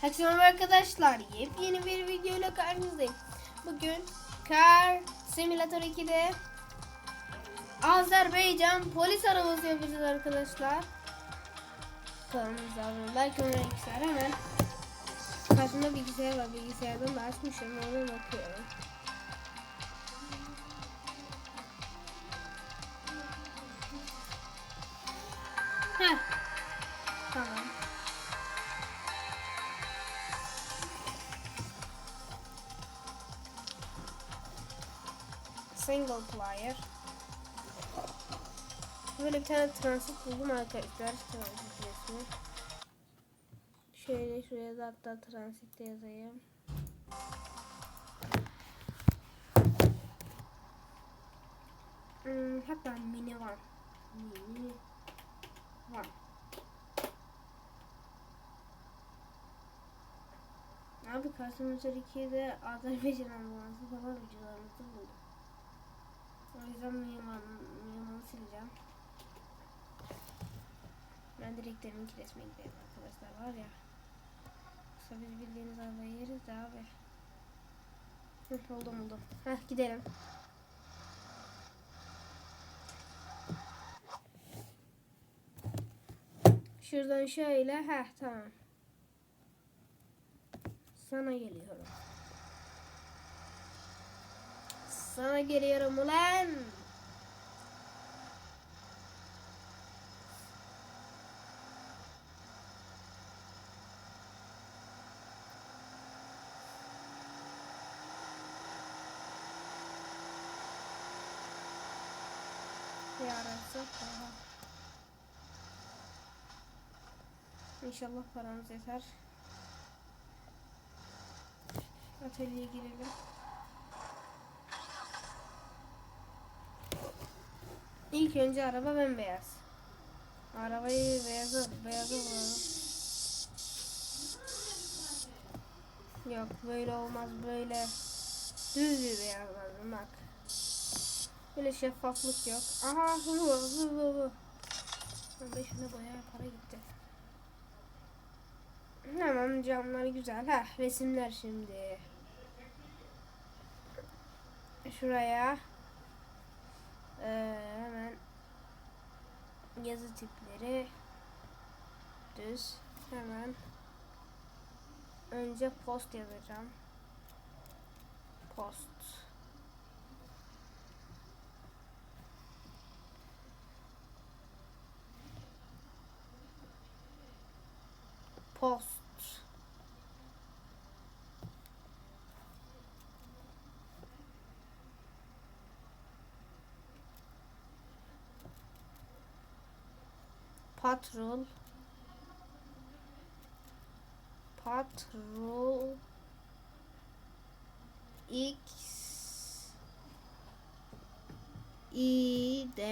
Herkese merhaba arkadaşlar. Yepyeni bir video ile karşınızdayım. Bugün Car Simulator 2'de Azerbaycan polis arabası yapacağız arkadaşlar. Kanalımıza abone. Like arkadaşlar hemen. Karşımda bilgisayar var. Bilgisayardan da açmışım. Ona bakıyorum. Player. Böyle bir tane transit buldum arkadaşlar. Transit resmi. Şöyle şuraya da hatta transit yazayım. Hmm, hatta mini var. Mini var. Abi Kasımızır 2'de Azerbaycan ambulansı falan videolarımızı buldum. O yüzden Miyaman'ı sileceğim. Ben direkt deminki resme gidelim arkadaşlar var ya. Yoksa biz bildiğiniz arabayı yeriz de abi. Hı, oldu oldu. Heh gidelim. Şuradan şöyle. Heh tamam. Sana geliyorum. Sana geliyorum ulan. Yarası daha. İnşallah paramız yeter. Atölyeye girelim. İlk önce araba bembeyaz. Arabayı beyaza, beyaza bulalım. Yok böyle olmaz böyle. Düz bir beyaz lazım bak. Böyle şeffaflık yok. Aha hı hı hı. Ben şuna bayağı para gitti. Hemen camlar güzel. Ha resimler şimdi. Şuraya ee, hemen yazı tipleri düz hemen önce post yazacağım. Post. Post. Patrol. Patrol. X. I. D.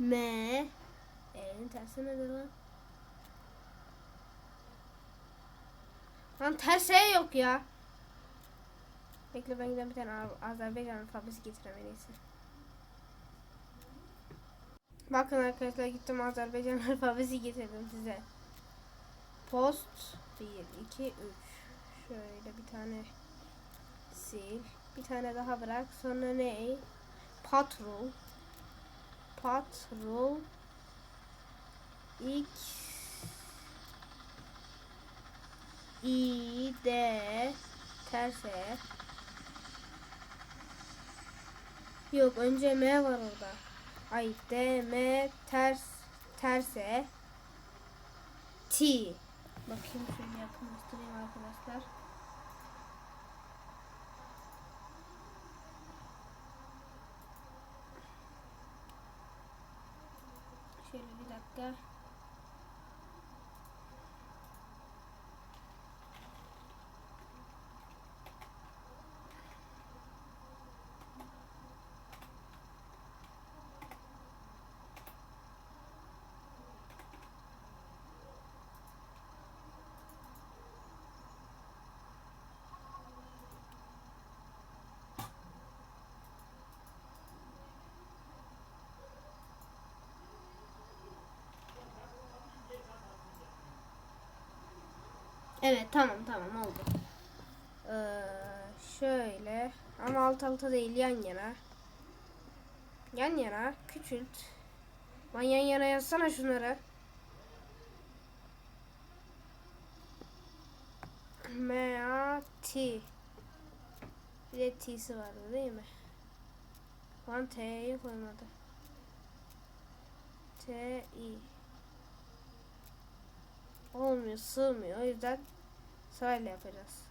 M. E'nin tersi nedir lan? Lan ters E yok ya. Bekle ben giden bir tane Azerbaycan alfabesi iyisi. Bakın arkadaşlar gittim Azerbaycan alfabesi getirdim size. Post 1, 2, 3. Şöyle bir tane sil. Bir tane daha bırak. Sonra ne? Patrol. Patrol. X. I, D. Terse. Yok önce M var orada. Ay D M ters terse T. Bakayım şöyle yakınlaştırayım arkadaşlar. Evet tamam tamam oldu. Ee, şöyle ama alt alta değil yan yana. Yan yana küçült. Lan yan yana yazsana şunları. M A T. Bir de T'si vardı değil mi? Lan T'yi koymadı. T I. Olmuyor, sığmıyor. O yüzden sırayla yapacağız.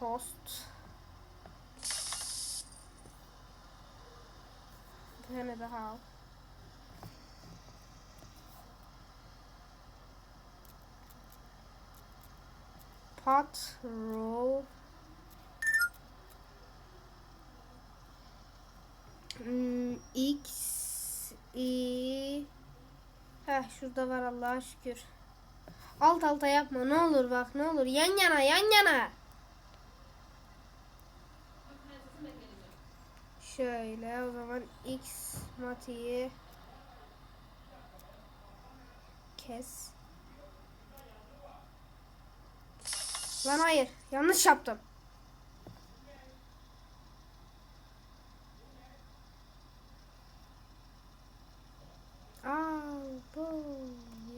Post. Bir tane daha al. Pot roll. X I Heh şurada var Allah'a şükür. Alt alta yapma ne olur bak ne olur yan yana yan yana. Şöyle o zaman X matiği kes. Lan hayır yanlış yaptım. Aa, bu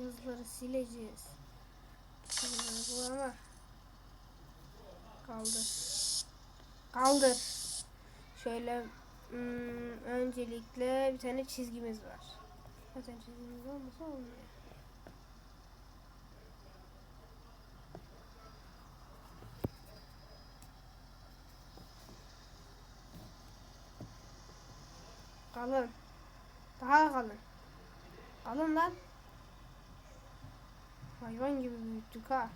yazıları sileceğiz. Bunları bu ama kaldır. Kaldır. Şöyle hmm, öncelikle bir tane çizgimiz var. Zaten çizgimiz olmasa olmuyor. Kalın. Daha kalın. Alın lan. Hayvan gibi büyüttük ha.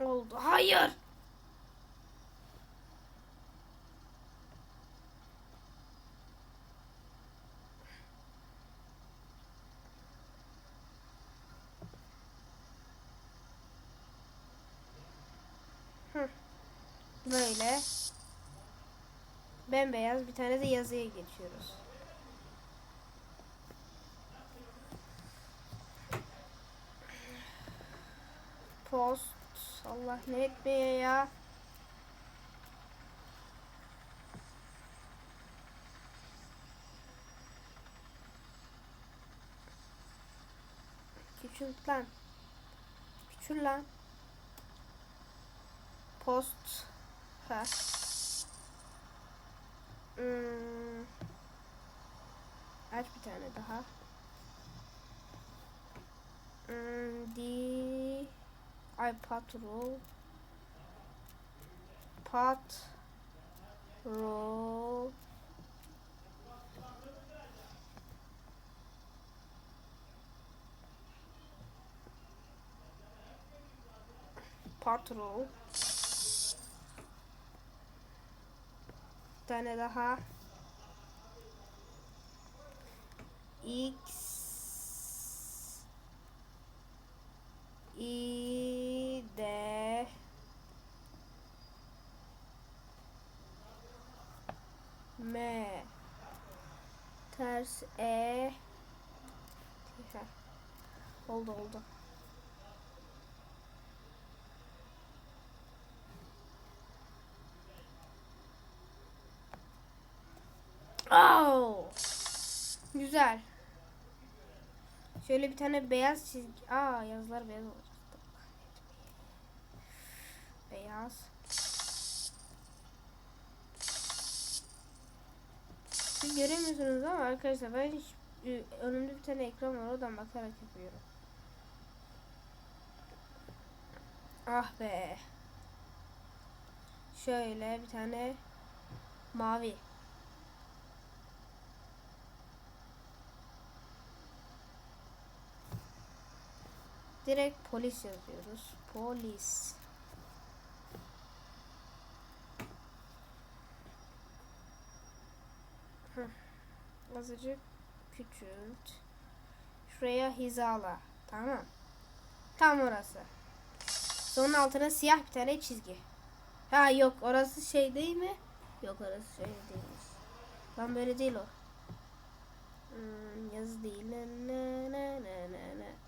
Oldu. Hayır. Böyle. Bembeyaz bir tane de yazıya geçiyoruz. Post. Allah ne etmeye ya. Küçült lan. Küçül lan. Post. Ha. Hmm. Aç bir tane daha. Hmm, di ay patrol pat roll patrol tane daha. X. I D. M. Ters E. Oldu oldu. Güzel. Şöyle bir tane beyaz çizgi. Aa yazılar beyaz olacak. Beyaz. Siz göremiyorsunuz ama arkadaşlar ben hiç e, önümde bir tane ekran var oradan bakarak yapıyorum. Ah be. Şöyle bir tane mavi. Direkt polis yazıyoruz. Polis. Heh. Azıcık küçült. Şuraya hizala. Tamam. Tam orası. Sonun altına siyah bir tane çizgi. Ha yok orası şey değil mi? Yok orası şöyle değilmiş. Lan böyle değil o. Hmm, yazı değil. Ne ne ne ne ne ne.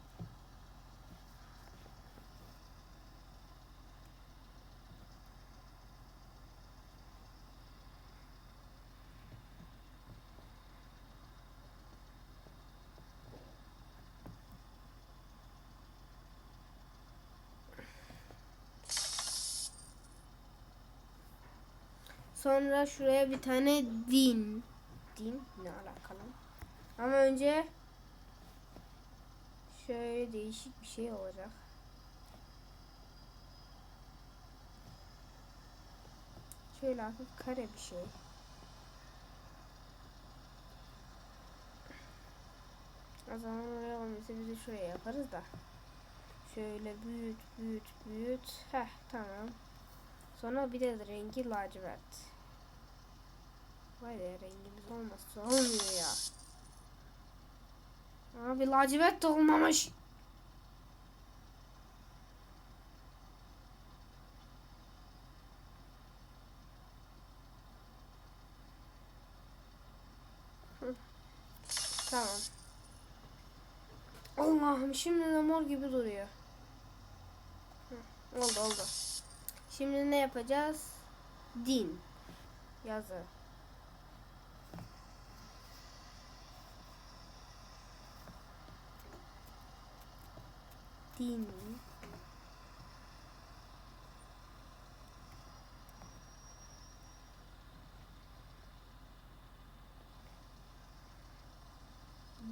Sonra şuraya bir tane din. Din ne alakalı? Ama önce şöyle değişik bir şey olacak. Şöyle hafif kare bir şey. O zaman oraya olmasa biz de şuraya yaparız da. Şöyle büyüt büyüt büyüt. Heh tamam. Sonra bir de rengi lacivert. Vay be rengimiz olmazsa olmuyor ya. Abi lacivert de olmamış. Tamam. Allah'ım şimdi de mor gibi duruyor. Hı, Oldu oldu. Şimdi ne yapacağız? Din. Yazı. Din.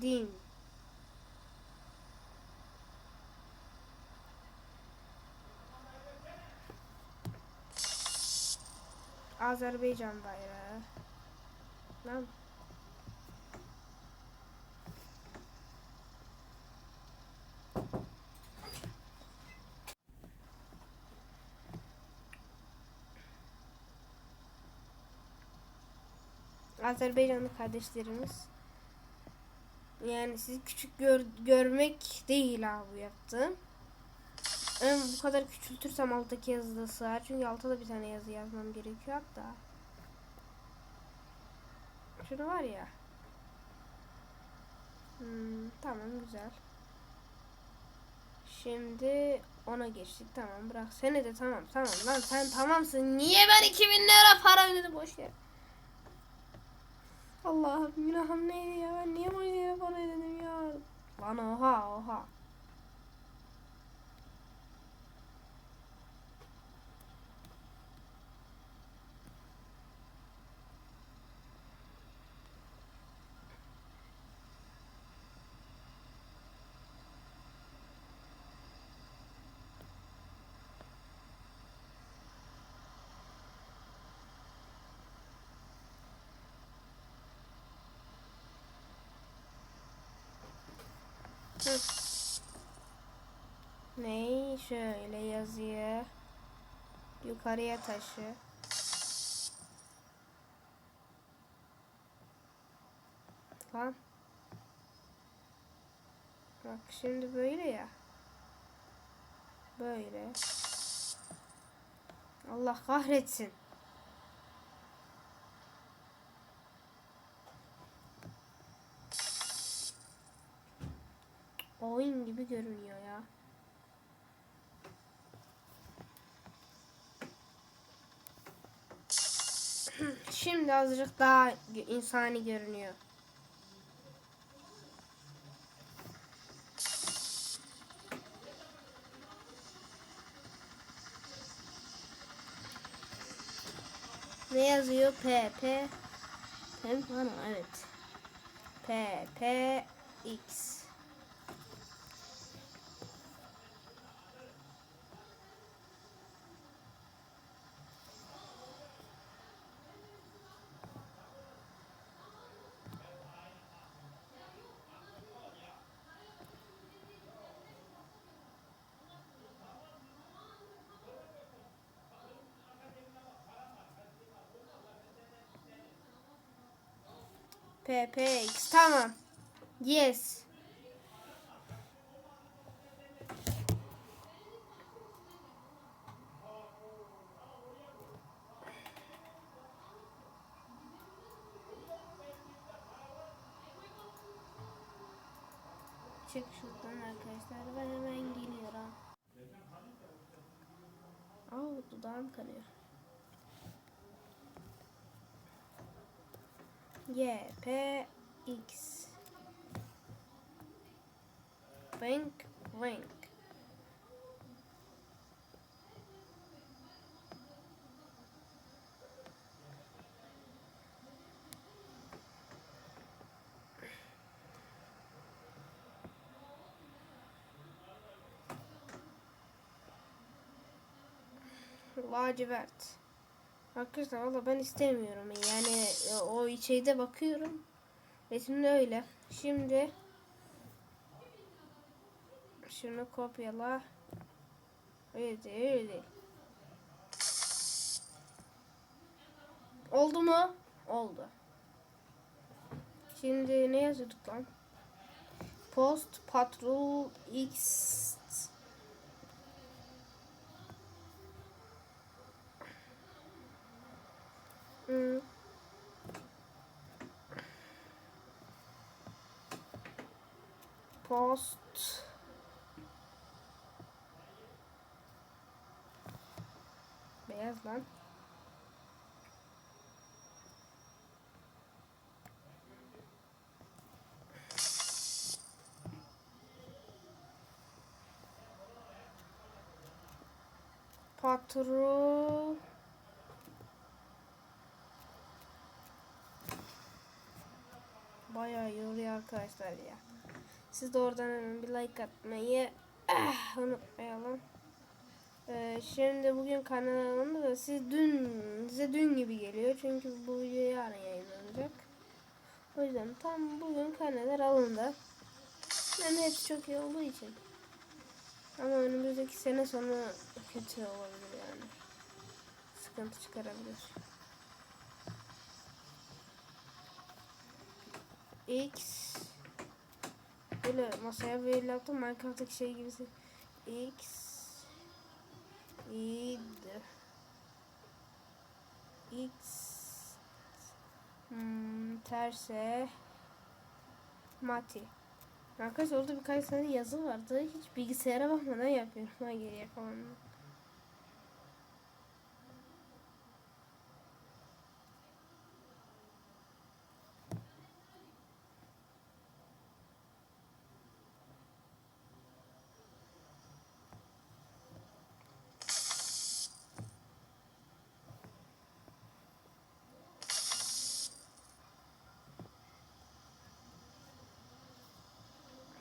Din. Azerbaycan bayrağı. Lan. Azerbaycanlı kardeşlerimiz. Yani sizi küçük gör, görmek değil ha bu yaptığım. Ama bu kadar küçültürsem alttaki yazı da sığar. Çünkü altta da bir tane yazı yazmam gerekiyor hatta. Şunu var ya. Hmm, tamam güzel. Şimdi ona geçtik. Tamam bırak. Seni de tamam. Tamam lan sen tamamsın. Niye ben 2000 lira para ödedim boş ver. Allah'ım günahım neydi ya? Ben niye boş yere para ödedim ya? Lan oha oha. Hı. Ney şöyle yazıyı yukarıya taşı. Lan. Bak şimdi böyle ya. Böyle. Allah kahretsin. Oyun gibi görünüyor ya. Şimdi azıcık daha insani görünüyor. Ne yazıyor? P P P mi? Evet. P P X PPX tamam. Yes. Çık şuradan arkadaşlar. Ben hemen geliyorum. Aa dudağım kanıyor. Y, P, X. Wink, wink. Lacivert. Arkadaşlar valla ben istemiyorum. Yani e, o içeyde bakıyorum. Resimde öyle. Şimdi şunu kopyala. Öyle değil, öyle değil. Oldu mu? Oldu. Şimdi ne yazıyorduk lan? Post Patrol X Post. Beyaz lan. Patrol Bayağı yoruyor arkadaşlar ya. Siz de oradan hemen bir like atmayı ah, unutmayalım. Ee, şimdi bugün kanalımda da siz dün size dün gibi geliyor çünkü bu video yarın yayınlanacak. O yüzden tam bugün karneler alındı. Yani hepsi çok iyi olduğu için. Ama önümüzdeki sene sonu kötü olabilir yani. Sıkıntı çıkarabilir. X. Böyle masaya böyle yaptım Minecraft'taki şey gibisi. X. İd X. Hmm, terse. Mati. Arkadaşlar orada birkaç tane yazı vardı. Hiç bilgisayara bakmadan yapıyorum. Ha geriye falan.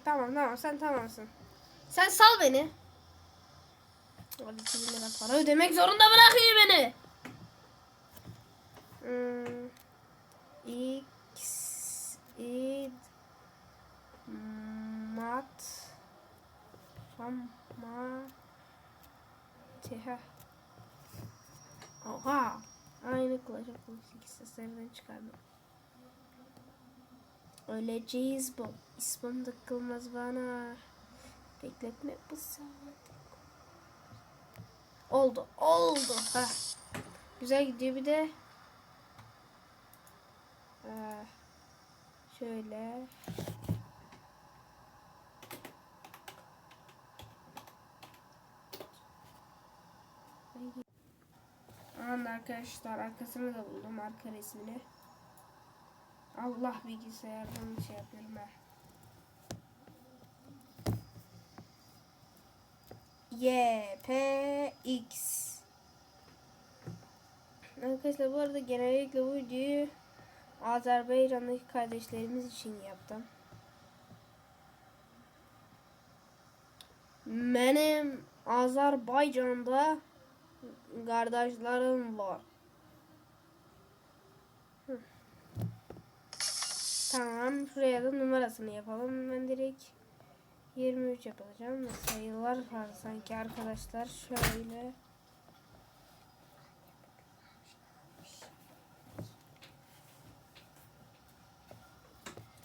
Tamam tamam sen tamamsın. Sen sal beni. Hadi 2000 lira para ödemek zorunda bırakıyor beni. Hmm. X id mat ram ma teha Oha. Aynı Clash of Clans seslerden çıkardım. Öleceğiz bu. İsmim tıkılmaz bana. Bekletme bu saat. Oldu. Oldu. Ha. Güzel gidiyor bir de. Şöyle. Aman arkadaşlar arkasını da buldum arka resmini. Allah bilgisayardan şey yapıyorum ha. Y, P, X. Arkadaşlar bu arada genellikle bu videoyu Azerbaycan'daki kardeşlerimiz için yaptım. Benim Azerbaycan'da kardeşlerim var. Tamam. Şuraya da numarasını yapalım. Ben direkt 23 yapacağım. Sayılar var sanki arkadaşlar. Şöyle.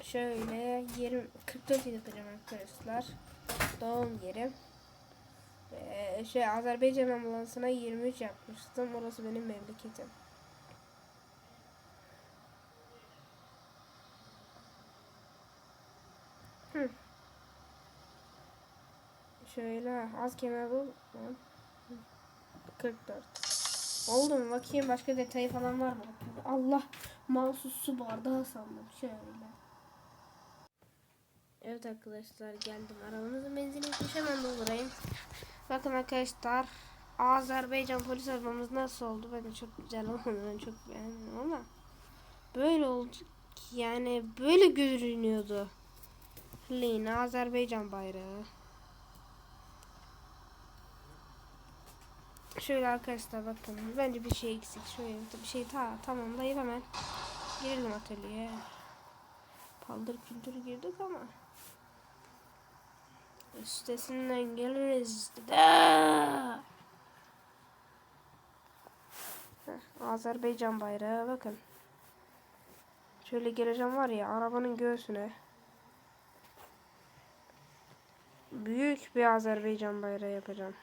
Şöyle 20 44 yapacağım arkadaşlar. Doğum yeri. Ee, şey Azerbaycan ambulansına 23 yapmıştım. Orası benim memleketim. Hı. Şöyle az kenar ol. 44. Oldu mu? Bakayım başka detayı falan var mı? Allah mouse'u su bardağı sandım. Şöyle. Evet arkadaşlar geldim. Arabamızın benzini bitmiş hemen doldurayım. Bakın arkadaşlar Azerbaycan polis arabamız nasıl oldu? Ben çok güzel olmadı. Ben çok beğendim ama böyle oldu ki yani böyle görünüyordu. Yine Azerbaycan bayrağı. Şöyle arkadaşlar bakın. Bence bir şey eksik. Şöyle bir şey ta tamamlayıp hemen girelim atölyeye. Paldır küldür girdik ama üstesinden geliriz. Da! Azerbaycan bayrağı bakın. Şöyle geleceğim var ya arabanın göğsüne. Büyük bir Azerbaycan bayrağı yapacağım.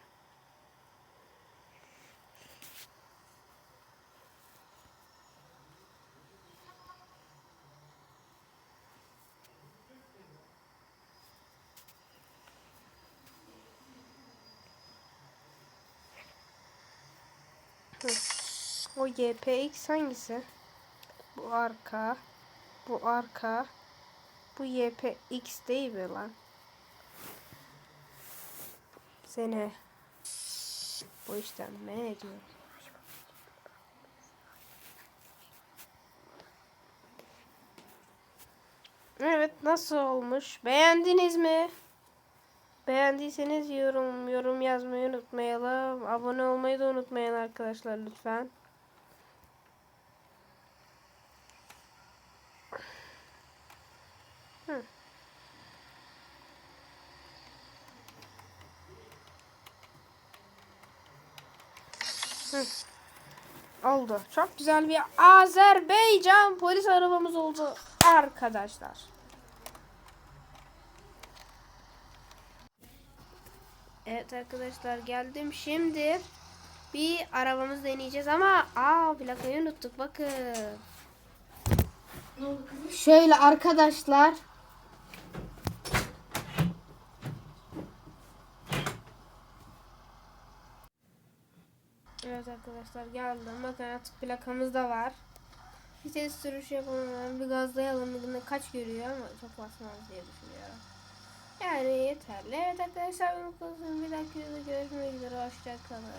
Hı. O YPX hangisi? Bu arka. Bu arka. Bu YPX değil mi lan? Sene. Bu işten ne ediyorum? Evet nasıl olmuş? Beğendiniz mi? Beğendiyseniz yorum yorum yazmayı unutmayalım. Abone olmayı da unutmayın arkadaşlar lütfen. Hı. Hı. Oldu. Çok güzel bir Azerbaycan polis arabamız oldu arkadaşlar. Evet arkadaşlar geldim. Şimdi bir arabamızı deneyeceğiz ama aa plakayı unuttuk bakın. Şöyle arkadaşlar. Evet arkadaşlar geldim. Bakın artık plakamız da var. Bir test sürüş yapalım. Bir gazlayalım. Yine kaç görüyor ama çok basmaz diye düşünüyorum. Yani yeterli. Evet arkadaşlar unutmayın. Bir videoda görüşmek üzere. Hoşçakalın.